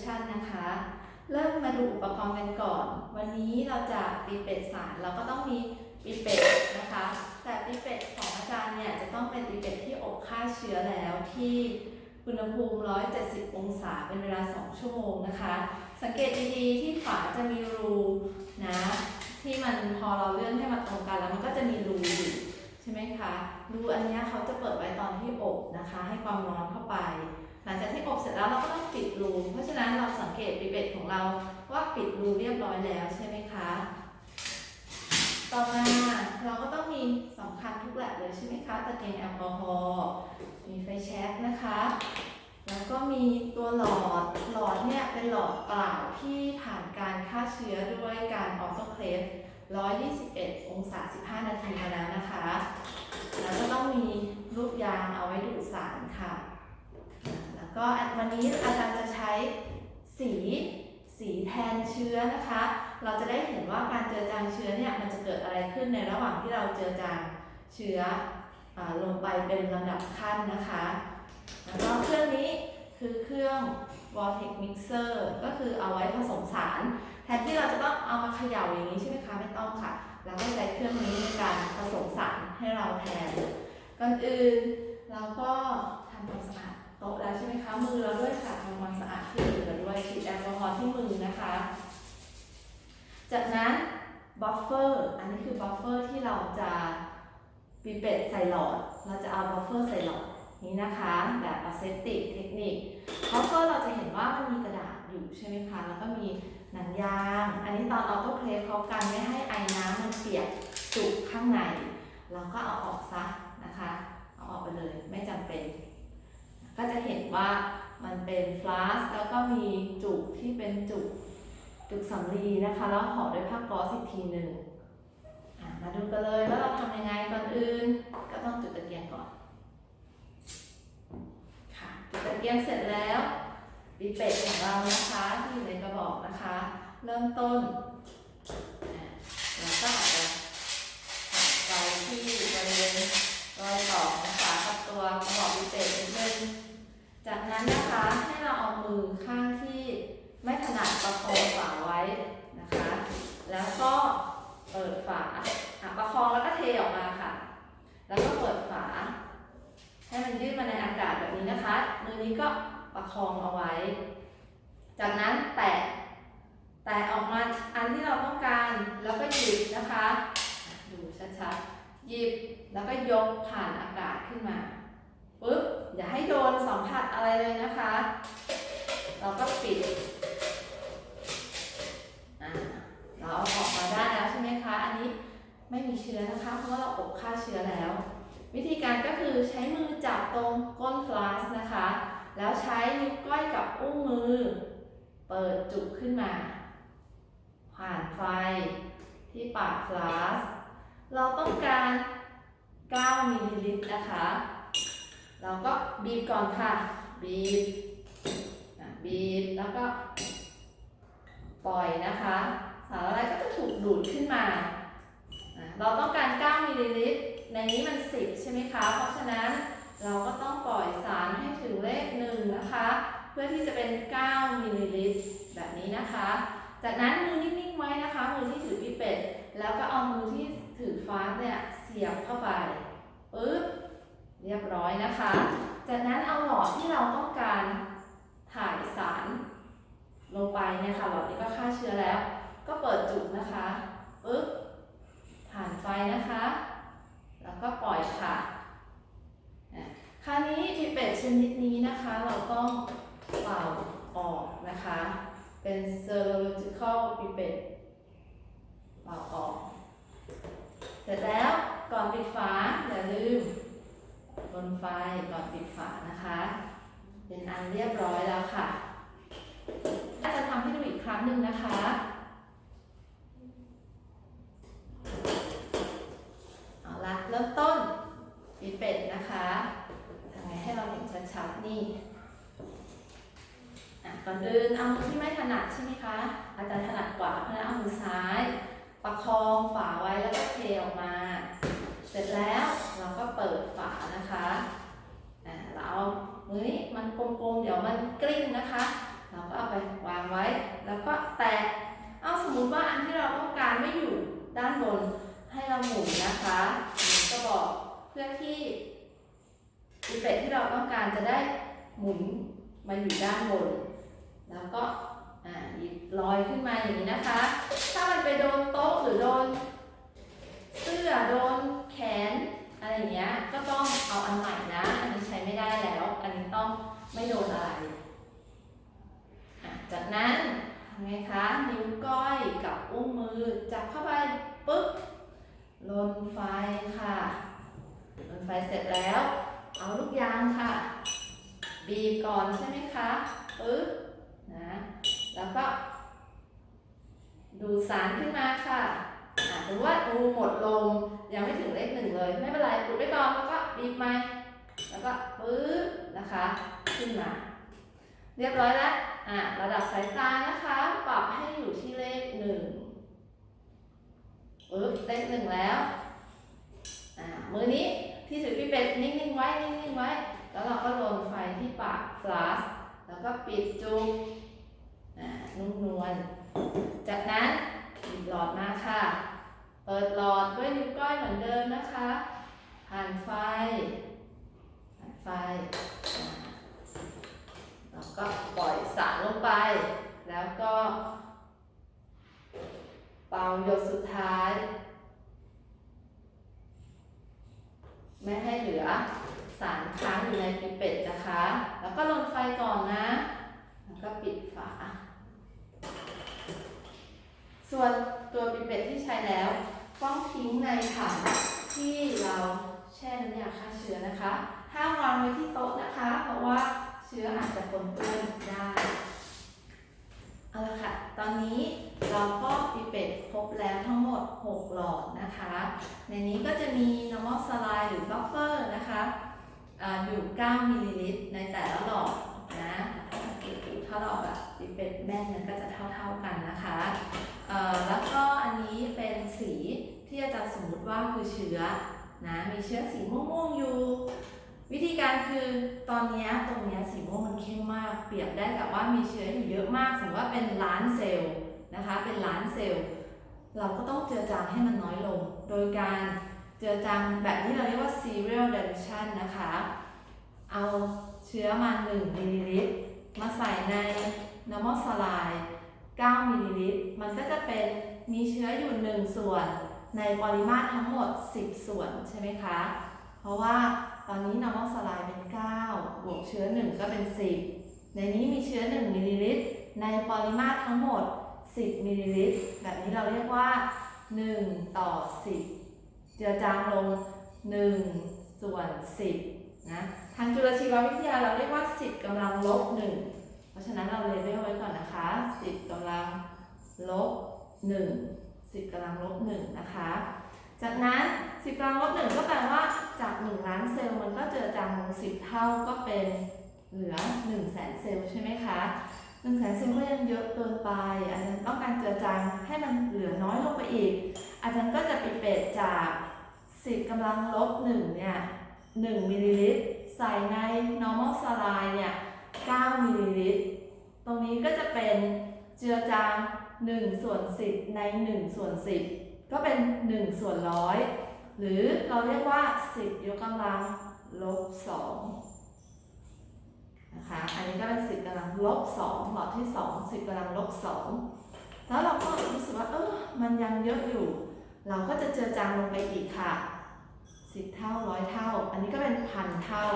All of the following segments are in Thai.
Solution นะคะ เริ่มมาดูอุปกรณ์กันก่อน วันนี้เราจะปีเป็ดสารเราก็ต้องมีปีเป็ดนะคะ แต่ปีเป็ดของอาจารย์เนี่ยจะต้องเป็นปีเป็ดที่อบฆ่าเชื้อแล้วที่อุณหภูมิ 170 องศาเป็นเวลา 2 ชั่วโมงนะคะ สังเกตดีๆ ที่ฝาจะมีรูนะ ที่มันพอเราเลื่อนให้มันตรงกันแล้วมันก็จะมีรูอยู่ใช่ไหมคะ รูอันนี้เขาจะเปิดไว้ตอนที่อบนะคะ ให้ความร้อนเข้าไป หลังจากที่อบเสร็จแล้วเราก็ต้องปิดรูเพราะฉะนั้นเราสังเกตปิเบ็ดของเราว่าปิดรูเรียบร้อยแล้วใช่ไหมคะ ต่อมาเราก็ต้องมีสำคัญทุกแหลกเลยใช่ไหมคะตะเกียงแอลกอฮอล์มีไฟแช็กนะคะ แล้วก็มีตัวหลอดหลอดเนี่ยเป็นหลอดเปล่าที่ผ่านการฆ่าเชื้อด้วยการออโตเคลฟ121 องศา 15 นาทีมาแล้วนะคะ แล้วก็ต้องมีลูกยางเอาไว้ดูดสารค่ะ ก็วันนี้อาจารย์จะใช้สีสีแทนเชื้อนะคะ เราจะได้เห็นว่าการเจือจางเชื้อเนี่ยมันจะเกิดอะไรขึ้นในระหว่างที่เราเจือจางเชื้ออลงไปเป็นลำดับขั้นนะคะ แล้วก็เครื่องนี้คือเครื่อง Vortex Mixer ก็คือเอาไว้ผสมสาร แทนที่เราจะต้องเอามาเขย่าอย่างนี้ใช่ไหมคะไม่ต้องค่ะ เราก็ใช้เครื่องนี้ในการผสมสารให้เราแทนก่อนอื่น จากนั้นบัฟเฟอร์อันนี้คือบัฟเฟอร์ที่เราจะปีเป็ดใส่หลอด เราจะเอาบัฟเฟอร์ใส่หลอดนี้นะคะ แบบอะเซติกเทคนิคบัฟเฟอร์เราจะเห็นว่ามันมีกระดาษอยู่ใช่ไหมคะ แล้วก็มีหนังยาง อันนี้ตอนออโต้เคลฟเขากันไม่ให้ไอน้ำมันเปียกจุกข้างใน เราก็เอาออกซะนะคะ เอาออกไปเลยไม่จำเป็น ก็จะเห็นว่ามันเป็นฟลาสแล้วก็มีจุกที่เป็นจุก จุกสำลีนะคะ แล้วห่อด้วยผ้าก๊อซอีกทีหนึ่งมาดูกันเลยว่าเราทำยังไงก่อนอื่น ก็ต้องจุดตะเกียงก่อน ค่ะจุดตะเกียงเสร็จแล้วปีเป็ดของเรานะคะที่อยู่ในกระบอกนะคะ เริ่มต้นเราก็อาจจะหักไปที่บริเวณรอยต่อนะคะกับตัวกระบอกปีเป็ดนิดนึงจากนั้นนะคะให้เราเอามือข้าง ไม่ถนัดประคองฝาไว้นะคะ แล้วก็เปิดฝาประคองแล้วก็เทออกมาค่ะ แล้วก็เปิดฝา ให้มันยืดมาในอากาศแบบนี้นะคะ มือนี้ก็ประคองเอาไว้ จากนั้นแตะ แตะออกมาอันที่เราต้องการ แล้วก็หยิบนะคะ ดูชัดๆ หยิบแล้วก็ยกผ่านอากาศขึ้นมา ปึ๊บ อย่าให้โดนสัมผัสอะไรเลยนะคะ เราก็ปิดเราเอาออกมาได้แล้วใช่ไหมคะ อันนี้ไม่มีเชื้อนะคะ เพราะว่าเราอบฆ่าเชื้อแล้ว วิธีการก็คือใช้มือจับตรงก้นฟลาสนะคะ แล้วใช้นิ้วก้อยกับอุ้งมือ เปิดจุกขึ้นมา ผ่านไฟที่ปากฟลาส เราต้องการ 9มิลลิลิตรนะคะ เราก็บีบก่อนค่ะ บีบ บีบแล้วก็ปล่อยนะคะ สารอะไรก็จะถูกดูดขึ้นมา เราต้องการ 9 มิลลิลิตร ในนี้มัน 10 ใช่ไหมคะ เพราะฉะนั้นเราก็ต้องปล่อยสารให้ถึงเลขหนึ่งนะคะ เพื่อที่จะเป็น 9 มิลลิลิตร แบบนี้นะคะ จากนั้นมือนิ่งๆไว้นะคะ มือที่ถือปีเป็ด แล้วก็เอามือที่ถือฟ้าเนี่ยเสียบเข้าไปปึ๊บเรียบร้อยนะคะ จากนั้นเอาหลอดที่เราต้องการ ถ่ายสารลงไปเนี่ยค่ะหลอดนี้ก็ฆ่าเชื้อแล้ว ก็เปิดจุกนะคะปึ๊บผ่านไฟนะคะ แล้วก็ปล่อยค่ะอะคราวนี้ปีเป็ดชนิดนี้นะคะ เราต้องเป่าออกนะคะ เป็น serological ปีเป็ดเป่าออก เสร็จแล้วก่อนปิดฝาอย่าลืมบนไฟก่อนปิดฝานะคะ เป็นอันเรียบร้อยแล้วค่ะถ้าจะทำให้ดูอีกครั้งหนึ่งนะคะ เอาละเริ่มต้นปีเป็ดนะคะทำไงให้เราเห็นชัดๆนี่อะก่อนอื่นเอามือที่ไม่ถนัดใช่ไหมคะ อาจารย์ถนัดกว่าเพราะฉะนั้นเอามือซ้าย ประคองฝาไว้แล้วก็เทออกมา เสร็จแล้วเราก็เปิดฝานะคะอะเราเอา มือนี้มันกลมๆ เดี๋ยวมัน กลิ้งนะคะ เราก็เอาไปวางไว้ แล้วก็แตะเอาสมมุติว่าอันที่เราต้องการไม่อยู่ด้านบนให้เราหมุนนะคะหมุนกระบอกเพื่อที่อีเป็ดที่เราต้องการจะได้หมุนมาอยู่ด้านบน แล้วก็อ่าหยิบลอยขึ้นมาอย่างนี้นะคะ ถ้ามันไปโดนโต๊ะหรือโดน เสื้อโดนแขนอะไรอย่างเงี้ยก็ต้องเอาอันใหม่นะ อันนี้ใช้ไม่ได้แล้ว อันนี้ต้องไม่โดนอะไรอะจากนั้นทำไงคะ นิ้วก้อยกับอุ้งมือจับเข้าไปปึ๊บลนไฟค่ะลนไฟเสร็จแล้ว เอาลูกยางค่ะ บีบก่อนใช่ไหมคะปึ๊บนะ แล้วก็ ดูดสารขึ้นมาค่ะอะสมมติว่าอูหมดลมยังไม่ถึงเลขหนึ่งเลย ไม่เป็นไรปุดไว้ก่อน แล้วก็บีบมแล้วก็ปึ๊บนะคะ ขึ้นมา เรียบร้อยแล้วอะระดับสายตานะคะ ปรับให้อยู่ที่เลขหนึ่งปึ๊บเลขหนึ่งแล้วอะมือนี้ที่ถือพี่เป็ดนิ่งๆไว้นิ่งๆไว้ แล้วเราก็ลนไฟที่ปากฟลาสแล้วก็ปิดจุกอ่านุ่มนวลจากนั้นหยิบหลอดมาค่ะ เปิดหลอดด้วยนิ้วก้อยเหมือนเดิมนะคะ ผ่านไฟผ่านไฟ แล้วก็ปล่อยสารลงไป แล้วก็ เป่าหยดสุดท้าย ไม่ให้เหลือสารค้างอยู่ในปิเป็ดนะคะ แล้วก็ลนไฟก่อนนะ แล้วก็ปิดฝา ส่วนตัวปิเป็ดที่ใช้แล้ว ต้องทิ้งในถังที่เรา แช่น้ำยาฆ่าเชื้อนะคะ ห้ามวางไว้ที่โต๊ะนะคะ เพราะว่าเชื้ออาจจะปนเปื้อนได้ เอาละค่ะ ตอนนี้เราก็ปิเป็ดครบแล้วทั้งหมด 6 หลอดนะคะ ในนี้ก็จะมี normal saline หรือ buffer นะคะอยู่9มิลลิลิตรในแต่ละหลอดนะถ้าเราแบบปิเป็ดแม่นมันก็จะเท่าๆกันนะคะแล้วก็อันนี้เป็นสีที่อาจารย์สมมติว่าคือเชื้อ นะมีเชื้อสีม่วงๆอยู่ วิธีการคือตอนนี้ตรงนี้สีม่วงมันเข้มมาก เปรียบได้กับว่ามีเชื้ออยู่เยอะมากสมมติว่าเป็นล้านเซลล์นะคะเป็นล้านเซลล์ เราก็ต้องเจือจางให้มันน้อยลง โดยการเจือจางแบบที่เราเรียกว่า serial dilution นะคะ เอาเชื้อมา1มิลลิลิตรมาใส่ใน normal saline 9มิลลิลิตรมันก็จะเป็นมีเชื้ออยู่ 1 ส่วน ในปริมาตรทั้งหมด 10 ส่วนใช่ไหมคะ เพราะว่าตอนนี้ normal saline เป็น 9 บวกเชื้อ 1 ก็เป็น 10 ในนี้มีเชื้อ 1 มิลลิลิตร ในปริมาตรทั้งหมด 10 มิลลิลิตร แบบนี้เราเรียกว่า 1 ต่อ 10 เจือจางลง 1 ส่วน 10 นะ ทางจุลชีววิทยาเราเรียกว่า 10กำลังลบ 1 เพราะฉะนั้นเราเลเวลไว้ก่อนนะคะ 10กำลังลบ 1 10กำลังลบ1นะคะ จากนั้น 10กำลังลบ1ก็แปลว่าจาก 1 ล้านเซลล์มันก็เจือจางลง10 เท่าก็เป็นเหลือ1แสนเซลล์ใช่ไหมคะหนึ่งแสนเซลล์ก็ยังเยอะเกินไปอาจารย์ต้องการเจือจางให้มันเหลือน้อยลงไปอีก อาจารย์ก็จะปิเป็ดจาก10กำลังลบ1เนี่ย1มิลลิลิตร ใส่ใน normal saline เนี่ย9มิลลิลิตร ตรงนี้ก็จะเป็นเจือจาง 1 ส่วน 10 ใน 1 ส่วน 10 ก็เป็น 1 ส่วนร้อยหรือเราเรียกว่า 10 ยกกำลังลบ2นะคะ อันนี้ก็เป็นสิบกำลังลบสองหลอดที่สองสิบกำลังลบสองแล้วเราก็รู้สึกว่าเออมันยังเยอะอยู่ เราก็จะเจือจางลงไปอีกค่ะสิบเท่าร้อยเท่า อันนี้ก็เป็นพันเท่า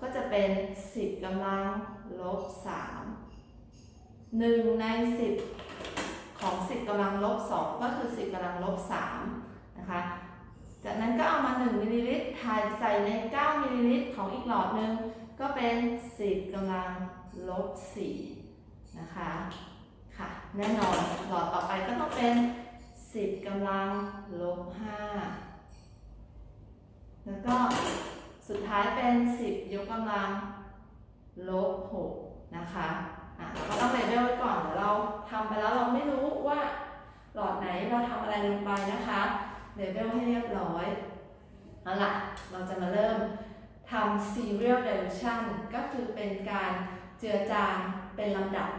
ก็จะเป็นสิบกำลังลบสามหนึ่งในสิบ ของสิบกำลังลบสองก็คือสิบกำลังลบสามนะคะ จากนั้นก็เอามา 1มิลลิลิตรถ่ายใส่ใน 9มิลลิลิตรของอีกหลอดหนึ่งก็เป็น 10กำลังลบ4นะคะค่ะแน่นอนหลอดต่อไปก็ต้องเป็น 10กำลังลบ5แล้วก็สุดท้ายเป็น 10 ยกกำลังลบ6นะคะ เราก็ต้องเลเวลไว้ก่อนเดี๋ยวเราทำไปแล้วเราไม่รู้ว่าหลอดไหนเราทำอะไรลงไปนะคะเลเวลให้เรียบร้อยเอาล่ะเราจะมาเริ่มทำ serial dilution ก็คือเป็นการเจือจางเป็นลำดับ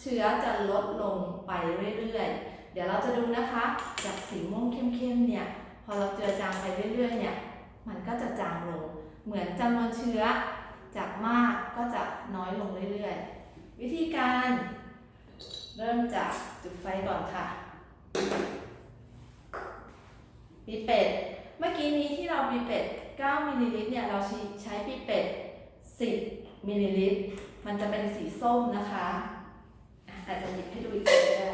เชื้อจะลดลงไปเรื่อยๆ เดี๋ยวเราจะดูนะคะ จากสีม่วงเข้มๆเนี่ยพอเราเจือจางไปเรื่อยๆเนี่ยมันก็จะจางลง เหมือนจำนวนเชื้อจากมากก็จะน้อยลงเรื่อยๆ วิธีการเริ่มจากจุดไฟก่อนค่ะ ปีเป็ด เมื่อกี้นี้ที่เราปีเป็ด 9มิลลิลิตรเนี่ย เราใช้ปีเป็ด 10มิลลิลิตร มันจะเป็นสีส้มนะคะอาจจะหยิบให้ดูอีกทีก็ได้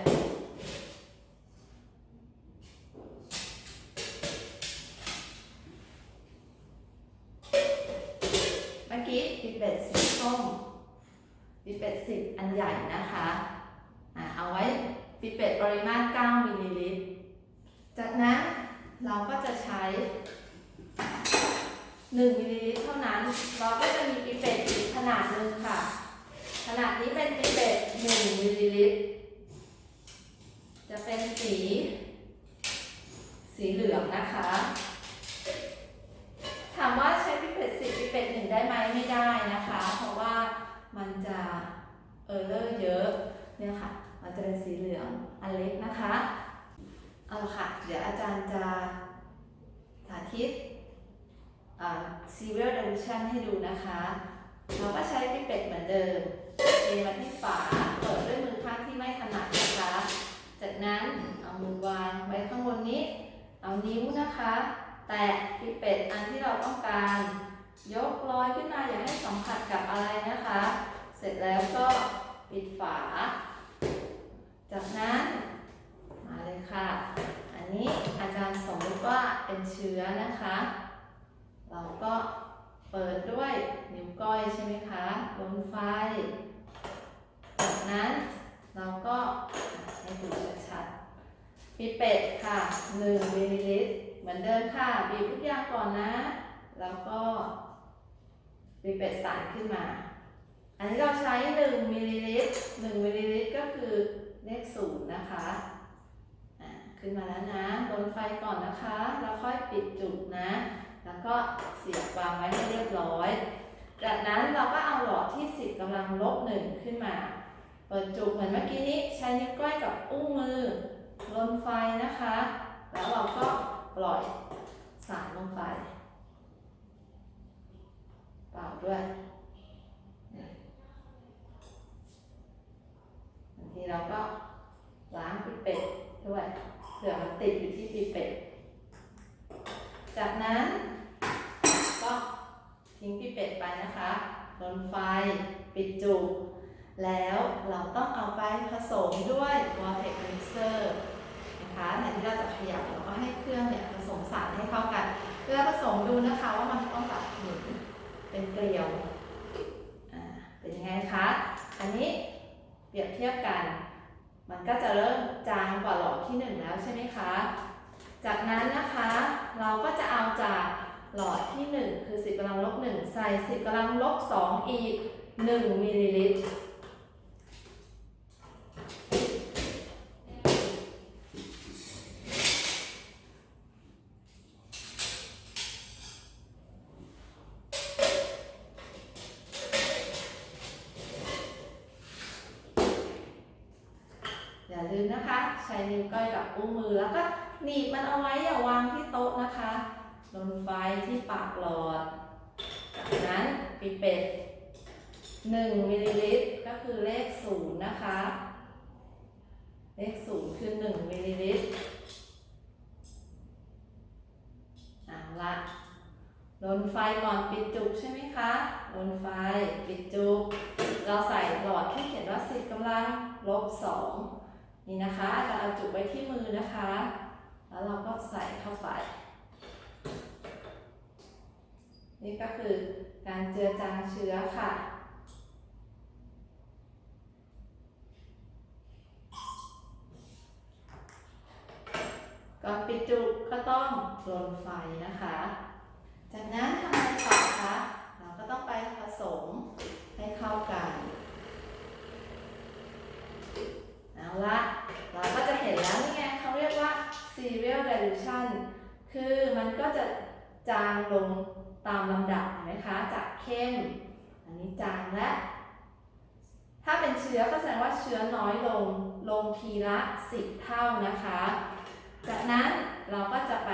เมื่อกี้ปีเป็ดสีส้ม ปีเป็ดสิบอันใหญ่นะคะอะเอาไว้ปีเป็ดปริมาตร 9 มิลลิลิตร จากนั้นเราก็จะใช้ 1 มิลลิลิตรเท่านั้น เราก็จะมีปีเป็ดอีกขนาดหนึ่งค่ะ ขนาดนี้เป็นปีเป็ด 1 มิลลิลิตร จะเป็นสี สีเหลืองนะคะ อันเล็กนะคะ เอาละค่ะ เดี๋ยวอาจารย์จะสาธิตอ่า serial dilution ให้ดูนะคะ เราก็ใช้พิเป็ดเหมือนเดิมเทมาที่ฝา เปิดด้วยมือข้างที่ไม่ถนัดนะคะ จากนั้นเอามือวางไว้ข้างบนนี้ เอานิ้วนะคะ แตะปิเป็ดอันที่เราต้องการ ยกลอยขึ้นมาอย่าให้สัมผัสกับอะไรนะคะ เสร็จแล้วก็ปิดฝา จากนั้นมาเลยค่ะ อันนี้อาจารย์สมมติว่าเป็นเชื้อนะคะ เราก็เปิดด้วยนิ้วก้อยใช่ไหมคะลนไฟ จากนั้นเราก็ให้ดูชัดๆปิเป็ดค่ะ1มิลลิลิตรเหมือนเดิมค่ะ บีบทุกอย่างก่อนนะ แล้วก็บีบเป็ดสารขึ้นมา อันนี้เราใช้ 1มิลลิลิตร1มิลลิลิตรก็คือ เลขศูนย์นะคะอะขึ้นมาแล้วนะบนไฟก่อนนะคะ แล้วค่อยปิดจุกนะ แล้วก็เสียบวางไว้ให้เรียบร้อย จากนั้นเราก็เอาหลอดที่ 10กำลังลบหนึ่งขึ้นมา เปิดจุกเหมือนเมื่อกี้นี้ใช้นิ้วก้อยกับอุ้งมือลนไฟนะคะ แล้วเราก็ปล่อยสารลงไป เปล่าด้วยนี่บาง ทีเราก็ล้างปีเป็ดด้วยเผื่อมันติดอยู่ที่ปีเป็ด จากนั้นก็ทิ้งปีเป็ดไปนะคะลนไฟปิดจุกแล้วเราต้องเอาไปผสมด้วย Vortex Mixer นะคะในที่เราจะขยับเราก็ให้เครื่องเนี่ยผสมสารให้เข้ากันเพื่อผสมดูนะคะว่ามันต้องแบบหมุนเป็นเกลียว อ่า เป็นยังไงคะ อันนี้ เปรียบเทียบกัน มันก็จะเริ่มจางกว่าหลอดที่หนึ่งแล้วใช่ไหมคะ จากนั้นนะคะเราก็จะเอาจากหลอดที่ 1 คือ 10กำลังลบ1ใส่ 10กำลังลบ2อีก 1มิลลิลิตร อย่าลืมนะคะ ใช้นิ้วก้อยกับอุ้งมือแล้วก็หนีบมันเอาไว้อย่าวางที่โต๊ะนะคะลนไฟที่ปากหลอด จากนั้นปีเป็ด 1มิลลิลิตรก็คือเลขศูนย์นะคะ เลขศูนย์คือ 1มิลลิลิตรเอาละลนไฟก่อนปิดจุกใช่ไหมคะลนไฟปิดจุก เราใส่หลอดที่เขียนว่า 10กำลังลบ2นี่นะคะอาจารย์เอาจุกไว้ที่มือนะคะ แล้วเราก็ใส่เข้าไป นี่ก็คือการเจือจางเชื้อค่ะ ก่อนปิดจุกก็ต้องรนไฟนะคะ จากนั้นทำอะไรต่อคะ เราก็ต้องไปผสมให้เข้ากันเอาละเราก็จะเห็นแล้วนี่ไงเขาเรียกว่า serial dilution คือมันก็จะจางลงตตามลำดับเห็นไหมคะ จากเข้ม อันนี้จางและ ถ้าเป็นเชื้อก็แสดงว่าเชื้อน้อยลง ลงทีละ 10 เท่านะคะ จากนั้นเราก็จะไป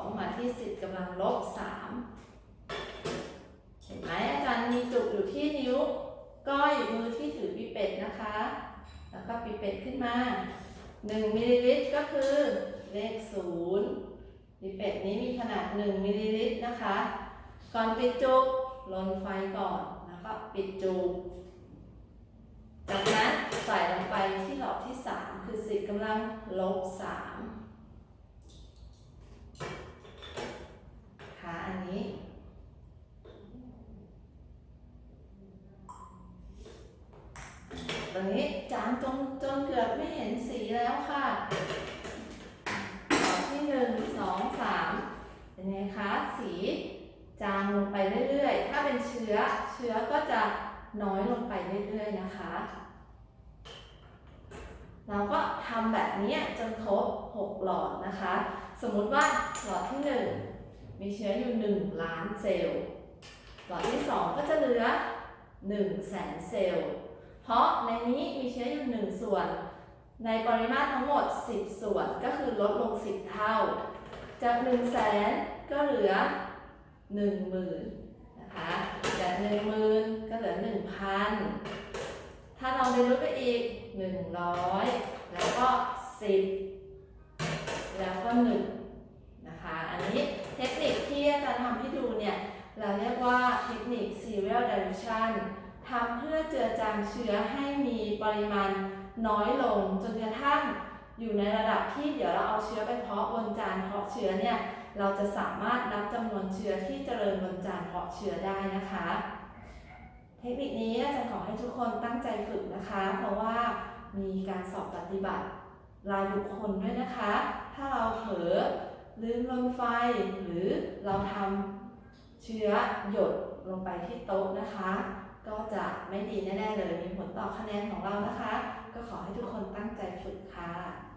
2 มาที่ 10กำลังลบ 3 เห็นไหมอาจารย์มีจุกอยู่ที่นิ้ว ก้อยมือที่ถือปีเป็ดนะคะ แล้วก็ปีเป็ดขึ้นมา 1มิลลิลิตรก็คือเลข 0ปีเป็ดนี้มีขนาด 1มิลลิลิตรนะคะ ก่อนปิดจุกลนไฟก่อน แล้วก็ปิดจุกจากนั้นใส่ลงไปที่หลอดที่ 3 คือ10กำลังลบ 3 อันนี้ตรงนี้จางจนจนเกือบไม่เห็นสีแล้วค่ะหลอดที่หนึ่งสองสามเป็นไงคะ สีจางลงไปเรื่อยๆ ถ้าเป็นเชื้อ เชื้อก็จะน้อยลงไปเรื่อยๆ นะคะ เราก็ทำแบบนี้จนครบ 6 หลอดนะคะ สมมติว่าหลอดที่ 1 มีเชื้ออยู่ 1 ล้านเซลล์ หลอดที่ 2 ก็จะเหลือ1แสนเซลล์ เพราะในนี้มีเชื้ออยู่ 1 ส่วน ในปริมาตรทั้งหมด 10 ส่วนก็คือลดลง 10 เท่า จาก1แสนก็เหลือ 1 0,000นนะคะจาก10,000ก็เหลือ 1,000 ถ้าเราไปลดไปอีก 100 แล้วก็ 10 แล้วก็ 1 นะคะ อันนี้ ทคนิคที่อาจารย์ทำให้ดูเนี่ย เราเรียกว่าเทคนิค serial dilution ทำเพื่อเจือจางเชื้อให้มีปริมาณน้อยลง จนกระทั่งอยู่ในระดับที่เดี๋ยวเราเอาเชื้อไปเพาะบนจานเพาะเชื้อเนี่ยเราจะสามารถนับจำนวนเชื้อที่เจริญบนจานเพาะเชื้อได้นะคะ เทคนิคนี้อาจารย์ขอให้ทุกคนตั้งใจฝึกนะคะ เพราะว่ามีการสอบปฏิบัติรายบุคคลด้วยนะคะ ถ้าเราเผลอ ลืมลมไฟหรือเราทำเชื้อหยดลงไปที่โต๊ะนะคะ ก็จะไม่ดีแน่ๆเลยมีผลต่อคะแนนของเรานะคะ ก็ขอให้ทุกคนตั้งใจฝึกค่ะ